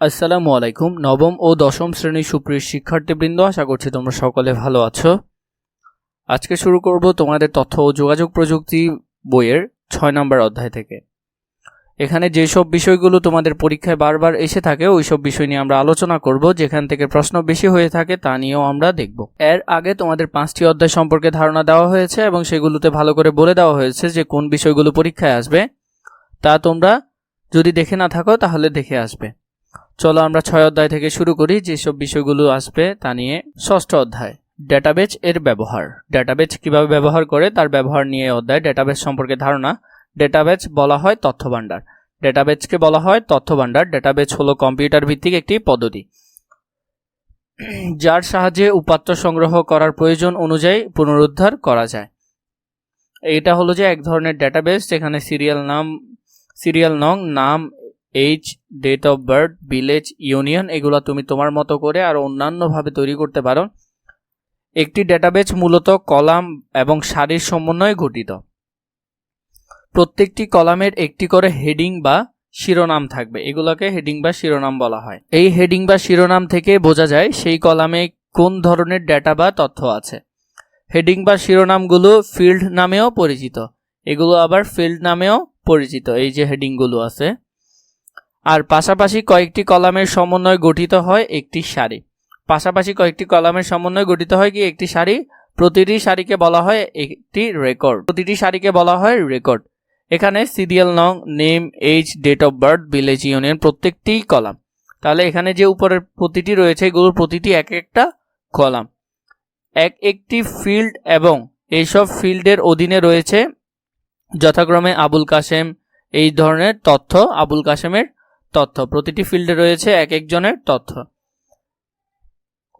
আসসালামু আলাইকুম। নবম ও দশম শ্রেণির সুপ্রিয় শিক্ষার্থীবৃন্দ, আশা করছি তোমরা সকলে ভালো আছো। আজকে শুরু করব তোমাদের তথ্য ও যোগাযোগ প্রযুক্তি বইয়ের ছয় নম্বর অধ্যায় থেকে। এখানে যেসব বিষয়গুলো তোমাদের পরীক্ষায় বারবার এসে থাকে ওই সব বিষয় নিয়ে আমরা আলোচনা করব, যেখান থেকে প্রশ্ন বেশি হয়ে থাকে তা নিয়েও আমরা দেখব। এর আগে তোমাদের পাঁচটি অধ্যায় সম্পর্কে ধারণা দেওয়া হয়েছে এবং সেগুলোতে ভালো করে বলে দেওয়া হয়েছে যে কোন বিষয়গুলো পরীক্ষায় আসবে। তা তোমরা যদি দেখে না থাকো, তাহলে দেখে আসবে। চলো আমরা ছয় অধ্যায় থেকে শুরু করি, যেসব বিষয়গুলো আসবে তা নিয়ে। ষষ্ঠ অধ্যায় ডেটাবেজ এর ব্যবহার। ডেটাবেজ কীভাবে ব্যবহার করে, তার ব্যবহার নিয়ে অধ্যায়। ডেটাবেজ সম্পর্কে ধারণা ডেটাবেজ বলা হয় তথ্য ভাণ্ডার ডেটাবেজকে বলা হয় তথ্য ভাণ্ডার ডেটাবেজ হলো কম্পিউটার ভিত্তিক একটি পদ্ধতি। যার সাহায্যে উপাত্ত সংগ্রহ করার প্রয়োজন অনুযায়ী পুনরুদ্ধার করা যায়। এটা হলো যে এক ধরনের ডেটাবেস যেখানে সিরিয়াল নাম সিরিয়াল নং, নাম age date of birth village union এগুলো তুমি তোমার মতো করে আর অন্যান্যভাবে তৈরি করতে পারো। একটি ডেটাবেজ মূলত কলাম এবং সারির সমন্বয়ে গঠিত। প্রত্যেকটি কলামের একটি করে হেডিং বা শিরোনাম থাকবে। এগুলোকে হেডিং বা শিরোনাম বলা হয়। এই হেডিং বা শিরোনাম থেকে বোঝা যায় সেই কলামে কোন ধরনের ডেটা বা তথ্য আছে। হেডিং বা শিরোনামগুলো ফিল্ড নামেও পরিচিত। এগুলো আবার ফিল্ড নামেও পরিচিত। এই যে হেডিংগুলো আছে। আর পাশাপাশি কয়েকটি কলামের সমন্বয়ে গঠিত হয় একটি সারি। পাশাপাশি কয়েকটি কলামের সমন্বয়ে গঠিত হয় কি একটি সারি? প্রতিটি সারিকে বলা হয় একটি রেকর্ড। প্রতিটি সারিকে বলা হয় রেকর্ড। এখানে সিরিয়াল নং, name age date of birth, village union প্রত্যেকটি কলাম। তাহলে এখানে যে উপরের প্রতিটি রয়েছে, এগুলোর প্রতিটি এক একটা কলাম। এক একটি ফিল্ড এবং এইসব ফিল্ডের অধীনে রয়েছে যথাক্রমে আবুল কাসেম এই ধরনের তথ্য আবুল কাসেমের তথ্য। প্রতিটি ফিল্ডে রয়েছে এক একজনের তথ্য।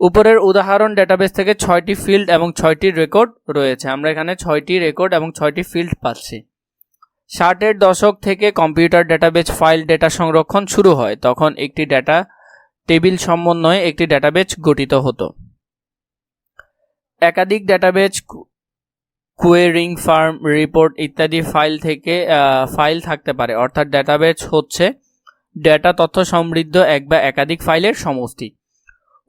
উপরের উদাহরণ ডেটাবেস থেকে ছয়টি ফিল্ড এবং ছয়টি রেকর্ড রয়েছে। আমরা এখানে ছয়টি রেকর্ড এবং ছয়টি ফিল্ড পাচ্ছি। ষাটের দশক থেকে কম্পিউটার ডেটাবেজ ফাইল ডেটা সংরক্ষণ শুরু হয়। তখন একটি ডেটা টেবিল সমন্বয়ে একটি ডেটাবেজ গঠিত হতো। একাধিক ডেটাবেজ কুয়েরিং ফার্ম রিপোর্ট ইত্যাদি ফাইল থেকে ফাইল থাকতে পারে। অর্থাৎ ডেটাবেজ হচ্ছে ডেটা তথ্য সমৃদ্ধ এক বা একাধিক ফাইলের সমষ্টি।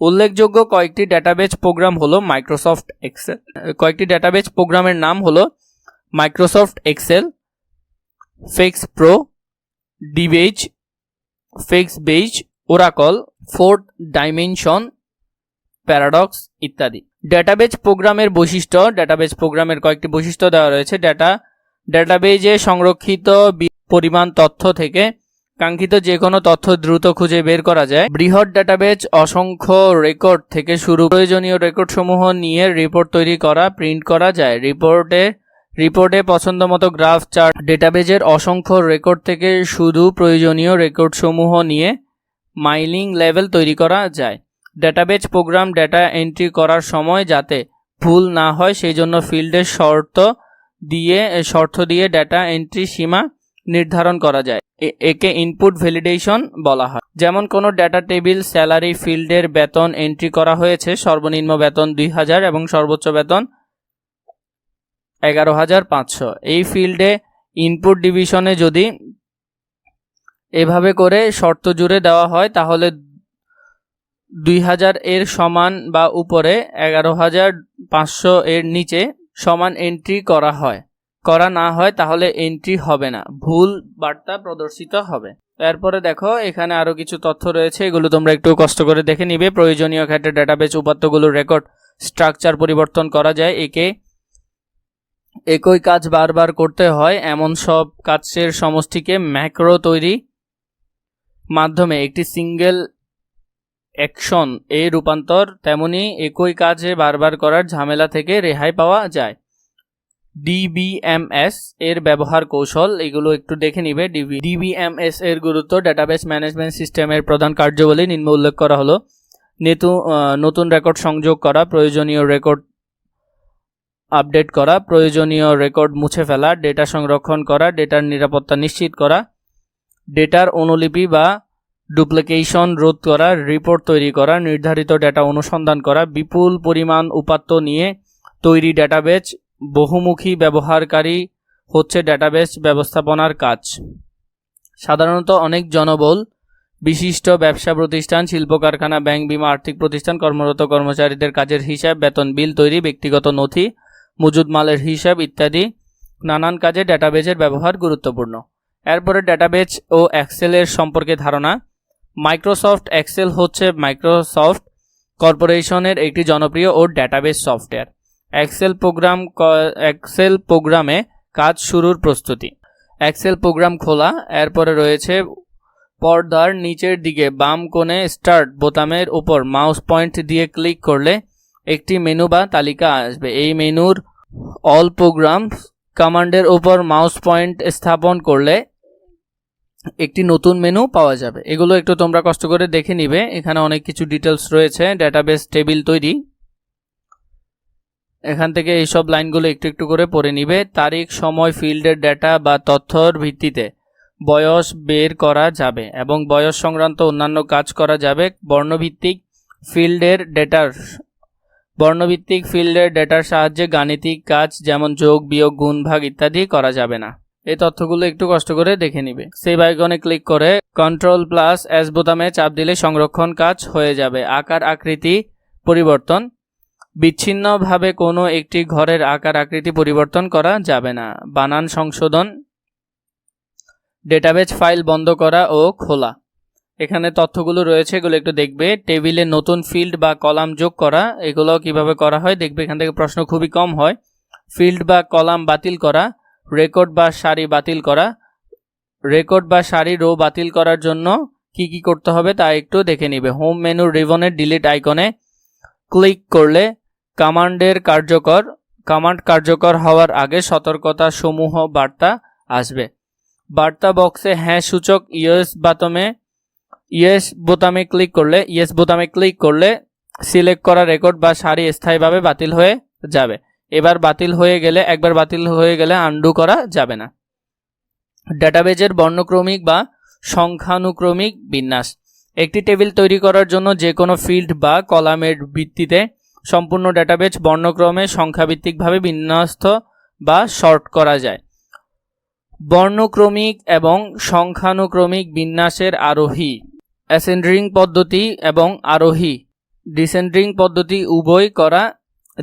উল্লেখযোগ্য কয়েকটি ডেটাবেজ প্রোগ্রাম হলো মাইক্রোসফট এক্সেল কয়েকটি ডেটাবেজ প্রোগ্রামের নাম হলো Microsoft Excel FoxPro dBase FoxBase Oracle Fourth Dimension Paradox ইত্যাদি। ডেটাবেজ প্রোগ্রামের বৈশিষ্ট্য ডেটাবেজ প্রোগ্রামের কয়েকটি বৈশিষ্ট্য দেওয়া রয়েছে। ডেটা ডেটাবেজে সংরক্ষিত পরিমাণ তথ্য থেকে কাঙ্ক্ষিত যে কোনো তথ্য দ্রুত খুঁজে বের করা যায়। বৃহৎ ডাটাবেজ, অসংখ্য রেকর্ড থেকে শুরু প্রয়োজনীয় রেকর্ড সমূহ নিয়ে রিপোর্ট তৈরি করা, প্রিন্ট করা যায়। রিপোর্টে রিপোর্টে পছন্দ মতো গ্রাফ, চার্ট, ডেটাবেজের অসংখ্য রেকর্ড থেকে শুধু প্রয়োজনীয় রেকর্ড সমূহ নিয়ে মাইলিং লেভেল তৈরি করা যায়। ডেটাবেজ প্রোগ্রাম ডেটা এন্ট্রি করার সময় যাতে ভুল না হয়, সেই জন্য ফিল্ডের শর্ত দিয়ে শর্ত দিয়ে ডেটা এন্ট্রি সীমা নির্ধারণ করা যায়। একে ইনপুট ভ্যালিডেশন বলা হয়। যেমন কোনো ডেটা টেবিল স্যালারি ফিল্ডের বেতন এন্ট্রি করা হয়েছে, সর্বনিম্ন বেতন দুই হাজার এবং সর্বোচ্চ বেতন এগারো হাজার পাঁচশো। এই ফিল্ডে ইনপুট ডিভিশনে যদি এভাবে করে শর্ত জুড়ে দেওয়া হয়, তাহলে দুই হাজার এর সমান বা উপরে এগারো হাজার পাঁচশো এর নিচে সমান এন্ট্রি করা হয়। করা না হয় তাহলে এন্ট্রি হবে না। ভুল বার্তা প্রদর্শিত হবে। এরপরে দেখো, এখানে আরও কিছু তথ্য রয়েছে। এগুলো তোমরা একটু কষ্ট করে দেখে নিবে। প্রয়োজনীয় ক্ষেত্রে ডাটাবেস উপাত্তগুলোর রেকর্ড স্ট্রাকচার পরিবর্তন করা যায়। একে একই কাজ বারবার করতে হয়। এমন সব কাজের সমষ্টিকে ম্যাক্রো তৈরি মাধ্যমে একটি সিঙ্গেল অ্যাকশন এ রূপান্তর, তেমনি একই কাজে বারবার করার ঝামেলা থেকে রেহাই পাওয়া যায়। ডিবিএমএস এর ব্যবহার কৌশল, এগুলো একটু দেখে নিবে। ডিবিএমএস এর গুরুত্ব ডাটাবেস ম্যানেজমেন্ট সিস্টেমের প্রধান কার্যাবলী নিম্ন উল্লেখ করা হলো। নেতু নতুন রেকর্ড সংযোগ করা, প্রয়োজনীয় রেকর্ড আপডেট করা, প্রয়োজনীয় রেকর্ড মুছে ফেলা ডেটা সংরক্ষণ করা ডেটার নিরাপত্তা নিশ্চিত করা ডেটার অনুলিপি বা ডুপ্লিকেশন রোধ করা রিপোর্ট তৈরি করা, নির্ধারিত ডেটা অনুসন্ধান করা, বিপুল পরিমাণ উপাত্ত নিয়ে তৈরি ডেটাবেজ বহুমুখী ব্যবহারকারী হচ্ছে ডেটাবেস ব্যবস্থাপনার কাজ। সাধারণত অনেক জনবল, বিশিষ্ট ব্যবসা প্রতিষ্ঠান শিল্প কারখানা ব্যাংক বিমা, আর্থিক প্রতিষ্ঠান, কর্মরত কর্মচারীদের কাজের হিসাব, বেতন, বিল তৈরি, ব্যক্তিগত নথি, মজুদ মালের হিসাব ইত্যাদি নানান কাজে ডেটাবেজের ব্যবহার গুরুত্বপূর্ণ। এরপরে ডেটাবেজ ও এক্সেলের সম্পর্কে ধারণা। মাইক্রোসফট এক্সেল হচ্ছে মাইক্রোসফট কর্পোরেশনের একটি জনপ্রিয় ও database software Excel program Excel প্রোগ্রামে কাজ শুরুর প্রস্তুতি। এক্সেল প্রোগ্রাম খোলা, এরপরে রয়েছে পর্দার নিচের দিকে বাম কোণে স্টার্ট বোতামের উপর মাউস পয়েন্ট দিয়ে ক্লিক করলে একটি মেনু বা তালিকা আসবে। এই মেনুর অল প্রোগ্রাম কমান্ডের উপর মাউস পয়েন্ট স্থাপন করলে একটি নতুন মেনু পাওয়া যাবে। এগুলো একটু তোমরা কষ্ট করে দেখে নিবে। এখানে অনেক কিছু ডিটেলস রয়েছে। ডেটাবেস টেবিল তৈরি। এখান থেকে এইসব লাইনগুলো একটু একটু করে পড়ে নিবে। তারিখ, সময়, ফিল্ডের ডেটা বা তথ্যর ভিত্তিতে বয়স বের করা যাবে এবং বয়স সংক্রান্ত অন্যান্য কাজ করা যাবে। বর্ণভিত্তিক ফিল্ডের ডেটার বর্ণভিত্তিক ফিল্ডের ডেটার সাহায্যে গাণিতিক কাজ যেমন যোগ, বিয়োগ, গুণ, ভাগ ইত্যাদি করা যাবে না। এই তথ্যগুলো একটু কষ্ট করে দেখে নিবে। সেভ আইকনে ক্লিক করে কন্ট্রোল প্লাস এস বোতামে চাপ দিলে সংরক্ষণ কাজ হয়ে যাবে। আকার, আকৃতি, পরিবর্তন। বিচ্ছিন্নভাবে কোনো একটি ঘরের আকার আকৃতি পরিবর্তন করা যাবে না। বানান সংশোধন ডেটাবেজ ফাইল বন্ধ করা ও খোলা। এখানে তথ্যগুলো রয়েছে, এগুলো একটু দেখবে। টেবিলে নতুন ফিল্ড বা কলাম যোগ করা এগুলো কীভাবে করা হয় দেখবে। এখান থেকে প্রশ্ন খুবই কম হয়। ফিল্ড বা কলাম বাতিল করা রেকর্ড বা সারি বাতিল করা রেকর্ড বা সারি রো বাতিল করার জন্য কি কি করতে হবে তা একটু দেখে নিবে। হোম মেনুর রিবনের ডিলিট আইকনে ক্লিক করলে কমান্ডের কার্যকর, কমান্ড কার্যকর হওয়ার আগে সতর্কতা সমূহ বার্তা আসবে। বার্তা বক্সে হ্যাঁ সূচক ইয়েস বাতমে ইয়েস বোতামে ক্লিক করলে, ইয়েস বোতামে ক্লিক করলে সিলেক্ট করা রেকর্ড বা সারি স্থায়ীভাবে বাতিল হয়ে যাবে। এবার বাতিল হয়ে গেলে, একবার বাতিল হয়ে গেলে আন্ডু করা যাবে না। ডাটাবেজের বর্ণক্রমিক বা সংখ্যানুক্রমিক বিন্যাস। একটি টেবিল তৈরি করার জন্য যে কোনো ফিল্ড বা কলামের ভিত্তিতে সম্পূর্ণ ডেটাবেজ বর্ণক্রমে সংখ্যাভিত্তিকভাবে বিন্যস্ত বা শর্ট করা যায়। বর্ণক্রমিক এবং সংখ্যানুক্রমিক বিন্যাসের আরোহী। অ্যাসেন্ড্রিং পদ্ধতি এবং আরোহী। ডিসেন্ড্রিং পদ্ধতি উভয় করা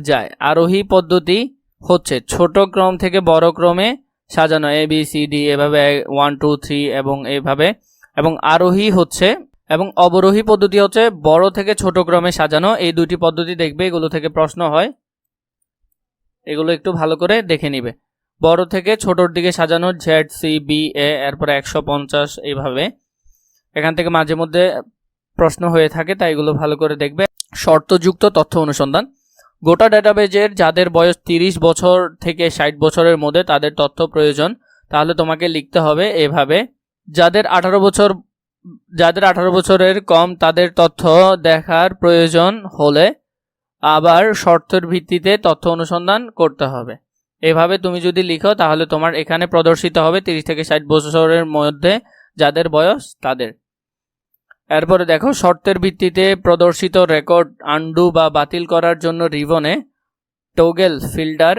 যায়। আরোহী পদ্ধতি হচ্ছে ছোট ক্রম থেকে বড় ক্রমে সাজানো। এ বি সি ডি এভাবে ওয়ান টু থ্রি এবং এভাবে। এবং আরোহী হচ্ছে এবং অবরোহী পদ্ধতি হচ্ছে বড় থেকে ছোট ক্রমে সাজানো। এই দুটি পদ্ধতি দেখবে, এগুলো থেকে প্রশ্ন হয়। এগুলো একটু ভালো করে দেখে নিবে। বড় থেকে ছোটর দিকে সাজানো জেড সি বি এ এরপরে একশো পঞ্চাশ এইভাবে। এখান থেকে মাঝে মধ্যে প্রশ্ন হয়ে থাকে, তাই এগুলো ভালো করে দেখবে। শর্তযুক্ত তথ্য অনুসন্ধান। গোটা ডেটাবেজের যাদের বয়স তিরিশ বছর থেকে ষাট বছরের মধ্যে তাদের তথ্য প্রয়োজন। তাহলে তোমাকে লিখতে হবে এভাবে। যাদের আঠারো বছর যাদের আঠারো বছরের কম, তাদের তথ্য দেখার প্রয়োজন হলে আবার শর্তের ভিত্তিতে তথ্য অনুসন্ধান করতে হবে। এভাবে তুমি যদি লিখো, তাহলে তোমার এখানে প্রদর্শিত হবে তিরিশ থেকে ষাট বছরের মধ্যে যাদের বয়স, তাদের। এরপরে দেখো, শর্তের ভিত্তিতে প্রদর্শিত রেকর্ড আন্ডু বা বাতিল করার জন্য রিবনে টোগেল ফিল্টার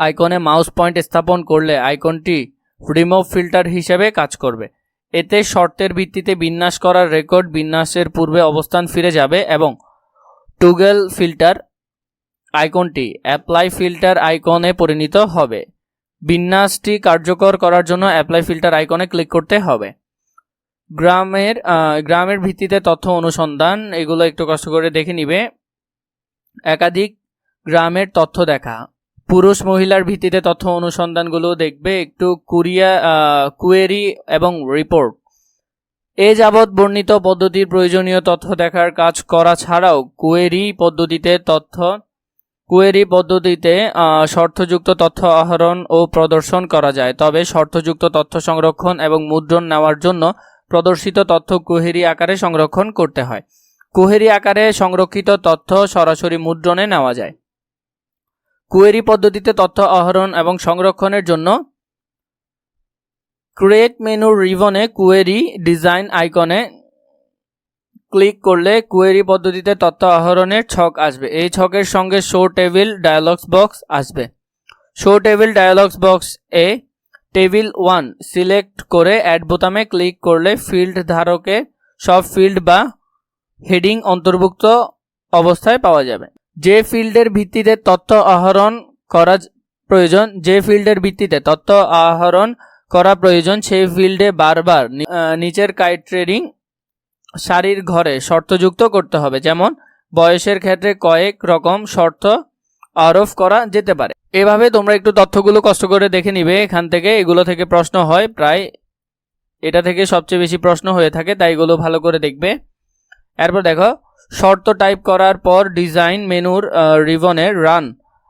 আইকনে মাউস পয়েন্ট স্থাপন করলে আইকনটি রিমোভ ফিল্টার হিসেবে কাজ করবে। এতে শর্তের ভিত্তিতে বিন্যাস করার রেকর্ড বিন্যাসের পূর্বে অবস্থান ফিরে যাবে এবং টুগেল ফিল্টার আইকনটি অ্যাপ্লাই ফিল্টার আইকনে পরিণত হবে। বিন্যাসটি কার্যকর করার জন্য অ্যাপ্লাই ফিল্টার আইকনে ক্লিক করতে হবে। গ্রামের গ্রামের ভিত্তিতে তথ্য অনুসন্ধান, এগুলো একটু কষ্ট করে দেখে নিবে। একাধিক গ্রামের তথ্য দেখা। পুরুষ মহিলার ভিত্তিতে তথ্য অনুসন্ধানগুলো দেখবে একটু কুরিয়া কুয়েরি এবং রিপোর্ট এ যাবৎ বর্ণিত পদ্ধতির প্রয়োজনীয় তথ্য দেখার কাজ করা ছাড়াও কুয়েরি পদ্ধতিতে তথ্য কুয়েরি পদ্ধতিতে শর্তযুক্ত তথ্য আহরণ ও প্রদর্শন করা যায়। তবে শর্তযুক্ত তথ্য সংরক্ষণ এবং মুদ্রণ নেওয়ার জন্য প্রদর্শিত তথ্য কুহেরি আকারে সংরক্ষণ করতে হয়। কুহেরি আকারে সংরক্ষিত তথ্য সরাসরি মুদ্রণে নেওয়া যায়। কুয়েরি পদ্ধতিতে তথ্য আহরণ এবং সংরক্ষণের জন্য ক্রিয়েট মেনুর রিবনে কুয়েরি ডিজাইন আইকনে ক্লিক করলে কুয়েরি পদ্ধতিতে তথ্য আহরণের ছক আসবে। এই ছকের সঙ্গে শো টেবিল ডায়ালগস বক্স আসবে। শো টেবিল ডায়ালগস বক্স এ টেবিল ওয়ান সিলেক্ট করে অ্যাড বোতামে ক্লিক করলে ফিল্ড ধারকে সব ফিল্ড বা হেডিং অন্তর্ভুক্ত অবস্থায় পাওয়া যাবে। যে ফিল্ডের ভিত্তিতে তথ্য আহরণ করা প্রয়োজন, যে ফিল্ডের ভিত্তিতে তথ্য আহরণ করা প্রয়োজন, সেই ফিল্ডে বারবার নিচের কাইট ট্রেডিং সারির ঘরে শর্তযুক্ত করতে হবে। যেমন, বয়সের ক্ষেত্রে কয়েক রকম শর্ত আরোপ করা যেতে পারে। এভাবে তোমরা একটু তথ্যগুলো কষ্ট করে দেখে নিবে। এখান থেকে এগুলো থেকে প্রশ্ন হয় প্রায়, এটা থেকে সবচেয়ে বেশি প্রশ্ন হয়ে থাকে, তাই এগুলো ভালো করে দেখবে। এরপর দেখো শর্ত টাইপ করার পর ডিজাইন মেনুর রিবনের রান।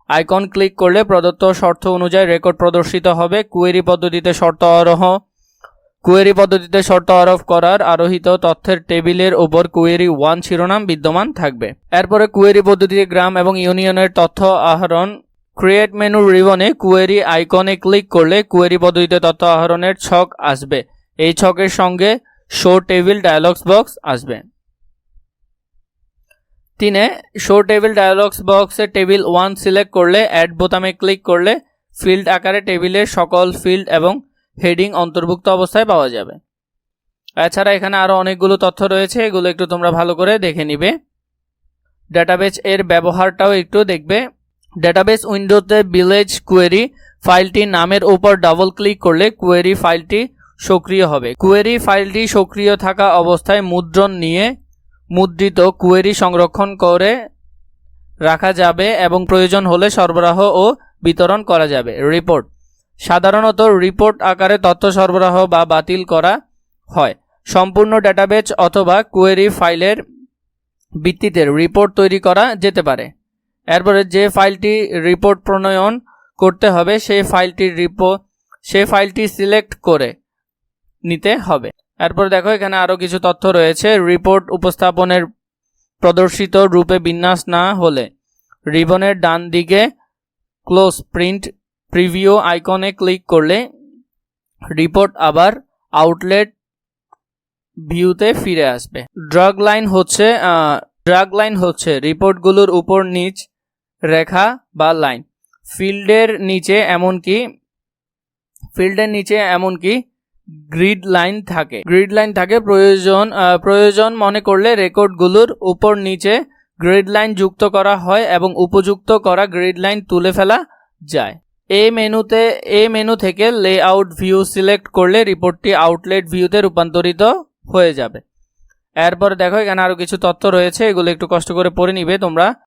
আইকন ক্লিক করলে প্রদত্ত শর্ত অনুযায়ী রেকর্ড প্রদর্শিত হবে। কুয়েরি পদ্ধতিতে শর্ত আরোহ। কুয়েরি পদ্ধতিতে শর্ত আরোপ করার আরোহিত তথ্যের টেবিলের ওপর কুয়েরি ওয়ান শিরোনাম বিদ্যমান থাকবে। এরপরে কুয়েরি পদ্ধতিতে গ্রাম এবং ইউনিয়নের তথ্য আহরণ। ক্রিয়েট মেনু রিবনে কুয়েরি আইকনে ক্লিক করলে কুয়েরি পদ্ধতিতে তথ্য আহরণের ছক আসবে। এই ছকের সঙ্গে শো টেবিল ডায়ালগস বক্স আসবে। তিনে শো টেবিল ডায়ালগস বক্সে টেবিল ওয়ান সিলেক্ট করলে অ্যাড বোতামে ক্লিক করলে ফিল্ড আকারে টেবিলের সকল ফিল্ড এবং হেডিং অন্তর্ভুক্ত অবস্থায় পাওয়া যাবে। এছাড়া এখানে আরও অনেকগুলো তথ্য রয়েছে, এগুলো একটু তোমরা ভালো করে দেখে নিবে। ডেটাবেস এর ব্যবহারটাও একটু দেখবে। ডেটাবেস উইন্ডোতে ভিলেজ কোয়েরি ফাইলটি নামের উপর ডাবল ক্লিক করলে কোয়েরি ফাইলটি সক্রিয় হবে। কোয়েরি ফাইলটি সক্রিয় থাকা অবস্থায় মুদ্রণ নিয়ে মুদ্রিত কুয়েরি সংরক্ষণ করে রাখা যাবে এবং প্রয়োজন হলে সরবরাহ ও বিতরণ করা যাবে। রিপোর্ট। সাধারণত রিপোর্ট আকারে তথ্য সরবরাহ বা বাতিল করা হয়। সম্পূর্ণ ডেটাবেজ অথবা কোয়েরি ফাইলের ভিত্তিতে রিপোর্ট তৈরি করা যেতে পারে। এরপরে যে ফাইলটি রিপোর্ট প্রণয়ন করতে হবে, সেই ফাইলটির রিপো সেই ফাইলটি সিলেক্ট করে নিতে হবে। এরপর দেখো, এখানে আরও কিছু তথ্য রয়েছে। রিপোর্ট উপস্থাপনের প্রদর্শিত রূপে বিন্যাস না হলে রিবনের ডান দিকে ক্লোজ প্রিন্ট প্রিভিউ আইকনে ক্লিক করলে রিপোর্ট আবার আউটলেট ভিউতে ফিরে আসবে। ড্রাগ লাইন হচ্ছে ড্রাগ লাইন হচ্ছে রিপোর্টগুলোর উপর নিচ রেখা বা লাইন ফিল্ডের নিচে এমনকি, ফিল্ডের নিচে এমনকি গ্রিড লাইন থাকে। গ্রিড লাইন থাকে, প্রয়োজন প্রয়োজন মনে করলে রেকর্ডগুলোর উপর নিচে গ্রিড লাইন যুক্ত করা হয় এবং উপযুক্ত করা গ্রিড লাইন তুলে ফেলা যায়। এই মেনুতে, এ মেনু থেকে লেআউট ভিউ সিলেক্ট করলে রিপোর্টটি আউটলেট ভিউতে রূপান্তরিত হয়ে যাবে। এরপর দেখো, এখানে আরও কিছু তথ্য রয়েছে, এগুলো একটু কষ্ট করে পড়ে নিবে তোমরা।